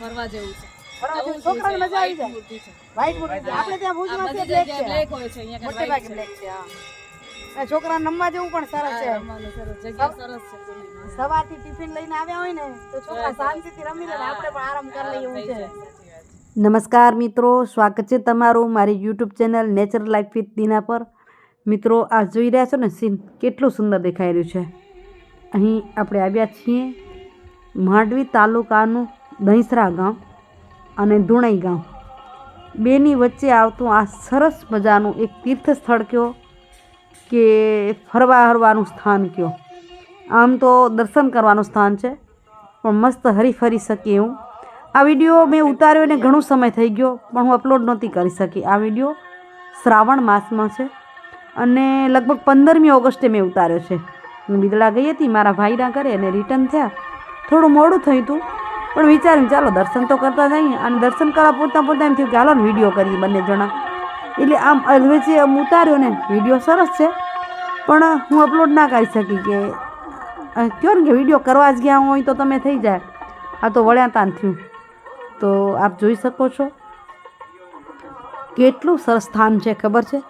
ફરવા જેવું છે. ફરવા જેવું છોકરાને મજા આવી જાય. વ્હાઈટ મૂર્તિ. આપણે ત્યાં ભુજમાં છે બ્લેક છે. black હોય છે અહીંયા મોટે ભાગે બ્લેક છે. હા. આ છોકરાને જેવું પણ સરસ છે. સવારથી ટિફિન લઈને આવ્યા હોય ને તો છોકરા શાંતિથી રમી લે આપણે પણ આરામ કરી લઈએ એવું છે. નમસ્કાર મિત્રો સ્વાગત છે તમારું મારી YouTube channel nature life with Dina પર. મિત્રો આ જોઈ રહ્યા છો ને સીન કેટલું સુંદર દેખાઈ રહ્યું છે. અહીં આપણે આવ્યા છીએ માંડવી તાલુકાનું દહીસરા ગામ અને ધુણઈ ગામ બેની વચ્ચે આવતું આ સરસ મજાનું એક તીર્થ સ્થળ કયો કે ફરવા હરવાનું સ્થાન કયો? આમ તો દર્શન કરવાનું સ્થાન છે, પણ મસ્ત હરીફરી શકીએ એવું આ વીડિયો મેં ઉતાર્યો ને ઘણો સમય થઈ ગયો, પણ હું અપલોડ નહોતી કરી શકી. આ વીડિયો શ્રાવણ માસમાં છે અને લગભગ પંદરમી ઓગસ્ટે મેં ઉતાર્યો છે. હું બિદડા ગઈ હતી, મારા ભાઈના ઘરે અને રિટર્ન થયા. થોડું મોડું થયું હતું પણ વિચાર્યું ચાલો, દર્શન તો કરતા જઈએ અને દર્શન કરવા પૂરતા પૂરતા એમ થયું કે હાલો ને વીડિયો કરીએ બંને જણા. એટલે આમ અલવેથી આમ ઉતાર્યો ને વીડિયો સરસ છે. પણ હું અપલોડ ના કરી શકી કે કહો ને કે વીડિયો કરવા જ ગયા હોય તો તમે થઈ જાય. આ તો વળ્યા તાન થયું. તો આપ જોઈ શકો છો કેટલું સરસ સ્થાન છે, ખબર છે?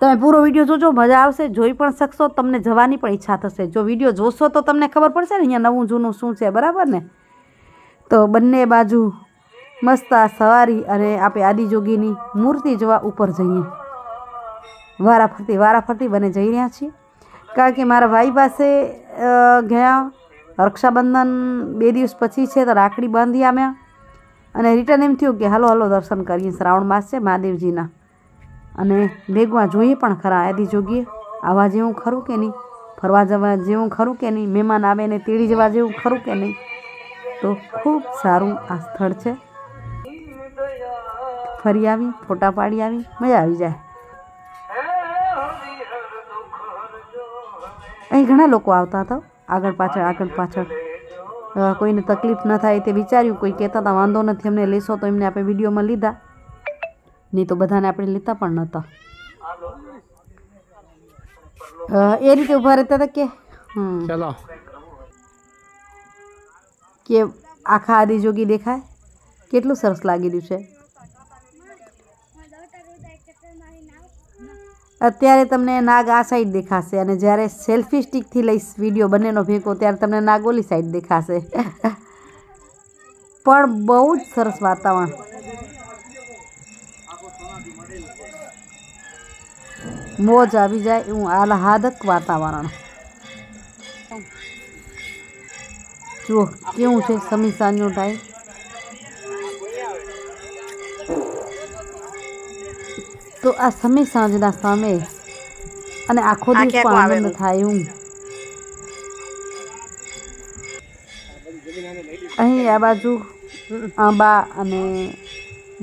તમે પૂરો વીડિયો જોજો, મજા આવશે. જોઈ પણ શકશો, તમને જવાની પણ ઈચ્છા થશે. જો વીડિયો જોશો તો તમને ખબર પડશે ને, અહીંયા નવું જૂનું શું છે, બરાબર ને? તો બંને બાજુ મસ્ત સવારી અને આપણે આદિજોગીની મૂર્તિ જોવા ઉપર જઈએ. વારા ફરતી વારા ફરતી બને જઈ રહ્યા છીએ. કારણ કે મારા ભાઈ પાસે ગયા રક્ષાબંધન બે દિવસ પછી છે તો રાખડી બાંધી આવ્યા અને રિટર્ન એમ થયું કે હાલો હાલો દર્શન કરીએ. શ્રાવણ માસ છે, મહાદેવજીના. અને ભેગમાં જોઈએ પણ ખરા આદિજોગીએ. જોગીએ આવા જેવું ખરું કે નહીં? ફરવા જવા જેવું ખરું કે નહીં? મહેમાન આવે ને તેડી જવા જેવું ખરું કે નહીં? તો ખૂબ સારું આ સ્થળ છે. ફરી આવી, ફોટા પાડી આવી, મજા આવી જાય. અહીં ઘણા લોકો આવતા હતા. આગળ પાછળ આગળ પાછળ. કોઈને તકલીફ ન થાય તે વિચાર્યું, કોઈ કહેતા હતા, વાંધો નથી, અમને લેશો તો એમને આપણે વિડીયોમાં લીધા. નહીં તો બધાને આપણે લેતા પણ નહોતા. એ રીતે ઊભા રહેતા હતા કે? હમ. ચલો. કે આખા આદિજોગી દેખાય? કેટલું સરસ લાગી રહ્યું છે. અત્યારે તમને નાગ આ સાઈડ દેખાશે અને જ્યારે સેલ્ફી સ્ટિકથી લઈશ વીડિયો બંનેનો ભેગો, ત્યારે તમને નાગ ઓલી સાઈડ દેખાશે. પણ બહુ જ સરસ વાતાવરણ. મોજ આવી જાય એવું આહલાદક વાતાવરણ. જુઓ કેવું છે સમી સાંજનો ટાઈમ તો આ સમી સાંજના સામે અને આખો દિવસ આનંદ થાય હું અહીં આ બાજુ આંબા અને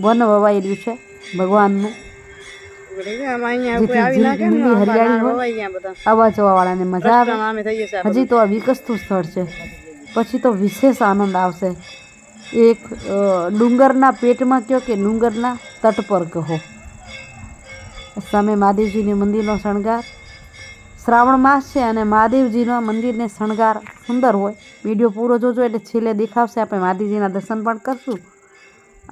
વન વવાઈ રહ્યું છે ભગવાનનું. હરિયાળી અવાજ જવાવાળાને મજા આવે. હજી તો આ વિકસતું સ્થળ છે. પછી તો વિશેષ આનંદ આવશે. એક ડુંગરના પેટમાં કહો કે ડુંગરના તટ પર કહો? સામે મહાદેવજીની મંદિરનો શણગાર. શ્રાવણ માસ છે અને મહાદેવજીના મંદિરને શણગાર સુંદર હોય. વીડિયો પૂરો જોજો એટલે છેલ્લે દેખાવશે. આપણે મહાદેવજીના દર્શન પણ કરશું.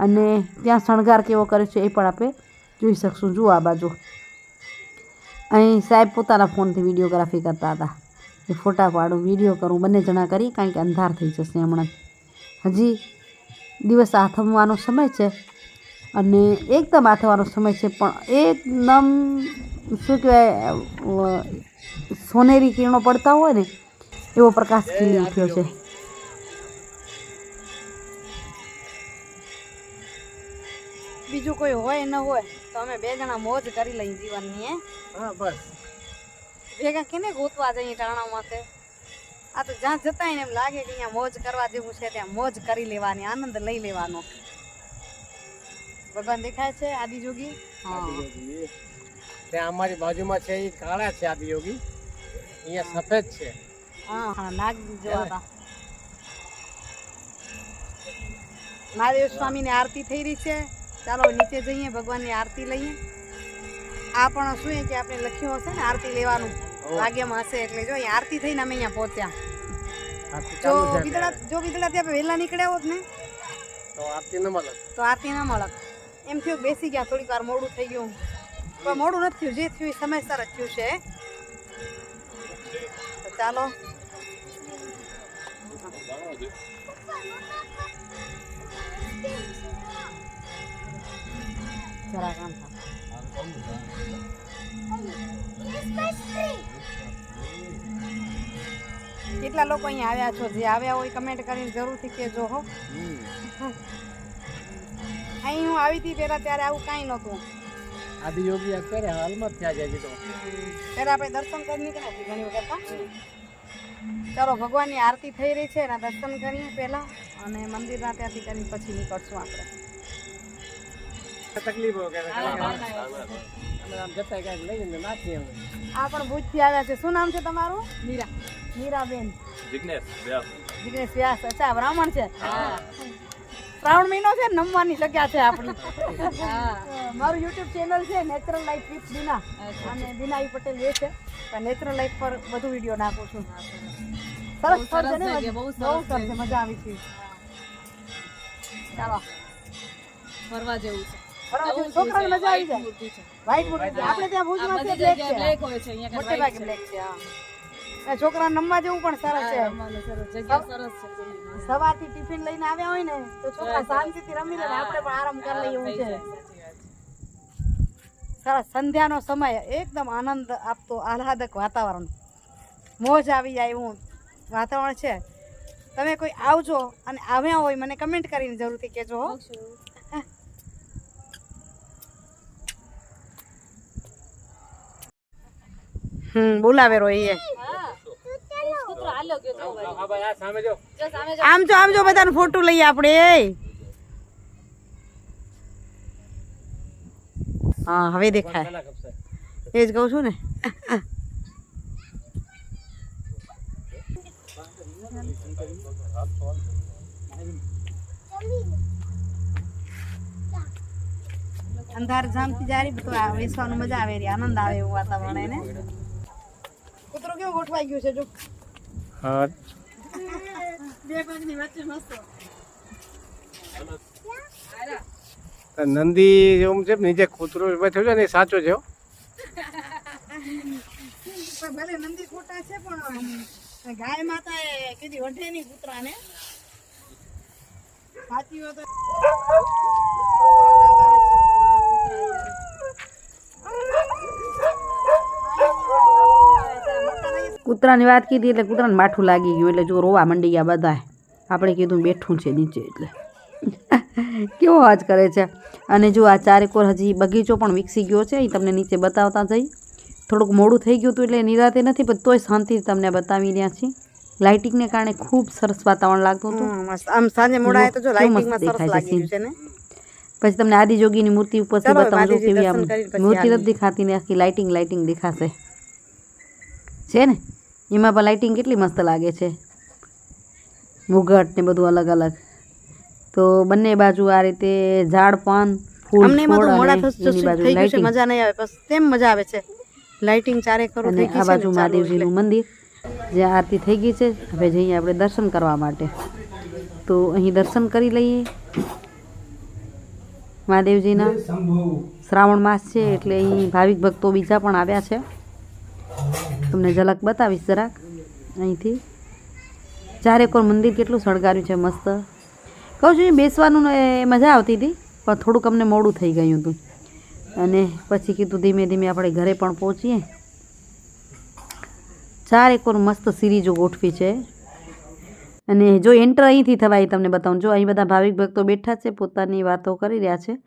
અને ત્યાં શણગાર કેવો કરે છે એ પણ આપણે જોઈ શકશું. જુઓ આ બાજુ. અહીં સાહેબ પોતાના ફોનથી વિડીયોગ્રાફી કરતા હતા. એ ફોટા પાડું વીડિયો કરું બંને જણા કરી કારણ કે અંધાર થઈ જશે હમણાં. હજી દિવસ આથમવાનો સમય છે અને એકદમ આથમવાનો સમય છે પણ એકદમ શું કહેવાય સોનેરી કિરણો પડતા હોય ને એવો પ્રકાશ ખીલી ઉઠ્યો છે. બીજું કોઈ હોય ન હોય તો અમે બે જણા મોજ કરી લઈ જીવનની હે? હા બસ. ભેગા કેને ગોતવા જઈએ ટાણામાં તે આ તો જ્યાં જતા હોય ને એમ લાગે કે અહીંયા મોજ કરવા જેવું છે ત્યાં મોજ કરી લેવાની આનંદ લઈ લેવાનો. ભગવાન દેખાય છે આદિજોગી હા. ત્યાં અમારી બાજુમાં છે એ કાળા છે આદિયોગી. અહીંયા સફેદ છે. હા હા નાગ જોવા હતા. મહાદેવ સ્વામીની આરતી થઈ રહી છે. ચાલો નીચે જઈએ ભગવાનની આરતી લઈએ. આ પણ શું કે આપણે લખ્યું હશે ને આરતી લેવાનું. ભાગ્યમાં હશે એટલે જો અહીંયા આરતી થઈને અમે અહીંયા પહોંચ્યા. જો વિદળા જો વિદળાથી આપણે વહેલા નીકળ્યા હોત ને તો આરતી ન મળત. તો આરતી ન મળત. એમ થયું બેસી ગયા થોડીક વાર મોડું થઈ ગયું. પણ મોડું નથી થયું જે થયું એ સમયસર જ થયું છે. તો ચાલો. જરાક આમ. કેટલા લોકો અહીંયા આવ્યા છો? જે આવ્યા હોય કમેન્ટ કરીને જરૂરથી કહેજો હો. અહીં હું આવી હતી પહેલાં ત્યારે આવું કાંઈ નહોતું. આદિયોગી અત્યારે હાલમાં ત્યાં જાય તો. ત્યારે આપણે દર્શન કરી નીકળ્યા છીએ ઘણી વખત. ચાલો ભગવાનની આરતી થઈ રહી છે એના દર્શન કરીએ પહેલાં અને મંદિરના ત્યાંથી કરીને પછી નીકળશું આપણે. તકલીફો કે હાલો, હાલો. અમે આમ જતા ક્યાંક લઈને નાખીએ આ પણ ભુજથી આવ્યા છે. શું નામ છે તમારું? મીરા. મીરાબેન. જિગ્નેશ વ્યાસ. જિગ્નેશ વ્યાસ. અચ્છા બ્રાહ્મણ છે? શ્રાવણ મહિનો છે નમવાની જગ્યા છે આપણી. મારું યુટ્યુબ ચેનલ છે નેચરલ લાઈફ વિથ દીના. અને દીનાઈ પટેલ એ છે. નેચરલ લાઈફ પર બધું વીડિયો નાખું છું. સરસ. છે ને? બહુ સરસ સરસ છે મજા આવી છે. ચાલો. ફરવા જેવું છે. ફરવા જેવું. નવું છોકરાઓને છે, મજા આવી જાય. વ્હાઈટ મૂર્તિ આપણે ત્યાં ભુજમાં છે બ્લેક છે black હોય છે અહીંયા મોટે ભાગે બ્લેક છે. હા. છોકરાને નમવા જેવું પણ સરસ છે. સવારથી ટિફિન લઈને આવ્યા હોય ને તો છોકરા શાંતિથી રમી લે આપણે પણ આરામ કરી લઈએ એવું છે. સરસ. સંધ્યાનો સમય એકદમ આનંદ આપતો આહલાદક વાતાવરણ. મોજ આવી જાય એવું વાતાવરણ છે. તમે કોઈ આવજો અને આવ્યા હોય મને કમેન્ટ કરીને જરૂરથી કહેજો હમ, બોલાવે રો એ. આમ જો આમ જો, બધાનો ફોટો લઈએ આપણે હા, હવે દેખાય. એ જ કહું છું ને. અંધાર જામતી જારી, તો આ બેસવાનું મજા આવે રે, આનંદ આવે એવું વાતાવરણ એને. કૂતરો કેવો ગોઠવાઈ ગયો છે જો. હા. બે પગની વચ્ચે મસ્ત. નંદી જેવું છે નીચે કૂતરો થયો છે ને એ સાચો છે ભલે નંદી ખોટા છે પણ ગાય માતા એ કીધી વઢે નહીં કૂતરાને. સાચી વાત કૂતરાની વાત કીધી એટલે કૂતરાને માઠું લાગી ગયું એટલે જો રોવા મંડી ગયા બધા આપણે કીધું બેઠું છે નીચે એટલે. કેવો અવાજ કરે છે? અને જો આ ચારેકોર હજી બગીચો પણ વિકસી ગયો છે એ તમને નીચે બતાવતા જઈ. થોડુંક મોડું થઈ ગયું હતું એટલે નિરાતે નથી પણ તોય શાંતિથી તમને બતાવી રહ્યા છીએ. લાઇટિંગને કારણે ખૂબ સરસ વાતાવરણ લાગતું હતું. આમ સાંજે મોડા તો જો લાઇટિંગમાં સરસ છે લાગી રહ્યું છે ને? પછી તમને આદિજોગીની મૂર્તિ ઉપરથી બતાવું છું કેવી આમ. મૂર્તિ. નથી દેખાતી ને આખી લાઇટિંગ લાઇટિંગ દેખાશે. છે ને? એમાં પણ લાઇટિંગ કેટલી મસ્ત લાગે છે. મુગટ ને બધું અલગ અલગ. તો બંને બાજુ આ રીતે ઝાડ પાન અમને એમાં તો મોડા અને થશે એની બાજુ થઈ ગયું છે મજા નહીં આવે બસ તેમ મજા આવે છે. લાઇટિંગ ચારે કરું થઈ આ બાજુ ને ચાલુ એટલે. મહાદેવજીનું મંદિર જે આરતી થઈ ગઈ છે હવે જઈએ આપણે દર્શન કરવા માટે. તો અહીં દર્શન કરી લઈએ. મહાદેવજીના શ્રાવણ માસ છે એટલે અહીં ભાવિક ભક્તો બીજા પણ આવ્યા છે. તમને ઝલક બતાવીશ જરાક. અહીંથી. ચારેકોર મંદિર કેટલું શણગાર્યું છે, મસ્ત. કહું છું બેસવાનું મજા આવતી હતી, પણ થોડુંક અમને મોડું થઈ ગયું હતું. અને પછી કીધું, ધીમે ધીમે આપણે ઘરે પણ પહોંચીએ. ચાર એકોર મસ્ત સિરીજો ગોઠવી છે. અને જો એન્ટર અહીંથી થવાય તમને બતાવું. જો અહીં બધા ભાવિક ભક્તો બેઠા છે, પોતાની વાતો કરી રહ્યા છે.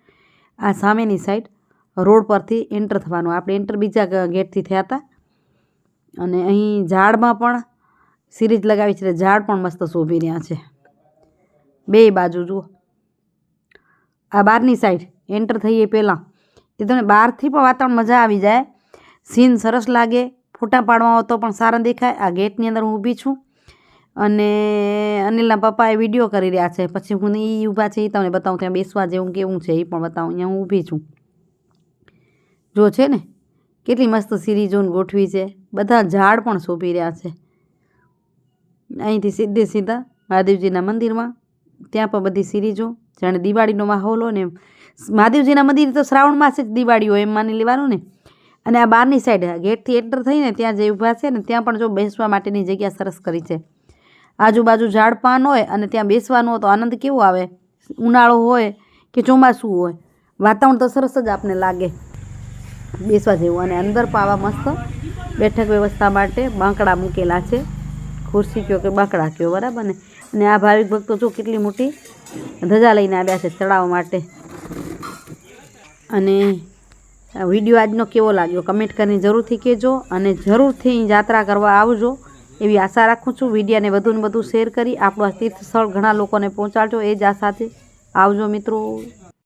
આ સામેની સાઈડ રોડ પરથી એન્ટર થવાનું. આપણે એન્ટર બીજા ગેટથી થયા હતા. અને અહીં ઝાડમાં પણ સિરીજ લગાવી છે ઝાડ પણ મસ્ત શોભી રહ્યા છે. બે બાજુ જુઓ. આ બહારની સાઈડ એન્ટર થઈએ પહેલાં. એ તમને બહારથી પણ વાતાવરણ મજા આવી જાય. સીન સરસ લાગે. ફોટા પાડવા હોય તો પણ સારા દેખાય. આ ગેટની અંદર હું ઊભી છું. અને અનિલના પપ્પા એ વીડિયો કરી રહ્યા છે. પછી હું એ ઊભા છે એ તમને બતાવું. ત્યાં બેસવા જેવું કેવું છે એ પણ બતાવું. અહીંયા હું ઊભી છું. જો છે ને કેટલી મસ્ત સિરીઝોન ગોઠવી છે. બધા ઝાડ પણ શોભી રહ્યા છે. અહીંથી સીધે સીધા મહાદેવજીના મંદિરમાં. ત્યાં પણ બધી સિરીજો જાણે દિવાળીનો માહોલ હોય ને. મહાદેવજીના મંદિર તો શ્રાવણ માસે જ દિવાળી હોય એમ માની લેવાનું ને. અને આ બહારની સાઈડ ગેટથી એન્ટર થઈને ત્યાં જે ઊભા છે ને, ત્યાં પણ જો બેસવા માટેની જગ્યા સરસ કરી છે. આજુબાજુ ઝાડ પાન હોય અને ત્યાં બેસવાનું હોય તો આનંદ કેવો આવે? ઉનાળો હોય કે ચોમાસું હોય? વાતાવરણ તો સરસ જ આપને લાગે. બેસવા જેવું અને અંદર પણ આવા મસ્ત. બેઠક વ્યવસ્થા માટે બાંકડા મૂકેલા છે. ખુરશી કયો કે બાંકડા કયો, બરાબર ને? અને આ ભાવિક ભક્તો જો કેટલી મોટી ધજા લઈને આવ્યા છે ચડાવવા માટે. અને વીડિયો આજનો કેવો લાગ્યો? કમેન્ટ કરીને જરૂરથી કહેજો અને જરૂરથી યાત્રા કરવા આવજો એવી આશા રાખું છું. વિડીયાને વધુ ને વધુ શેર કરી આપણું આ તીર્થ સ્થળ ઘણા લોકોને પહોંચાડજો. એ જ આશાથી આવજો મિત્રો.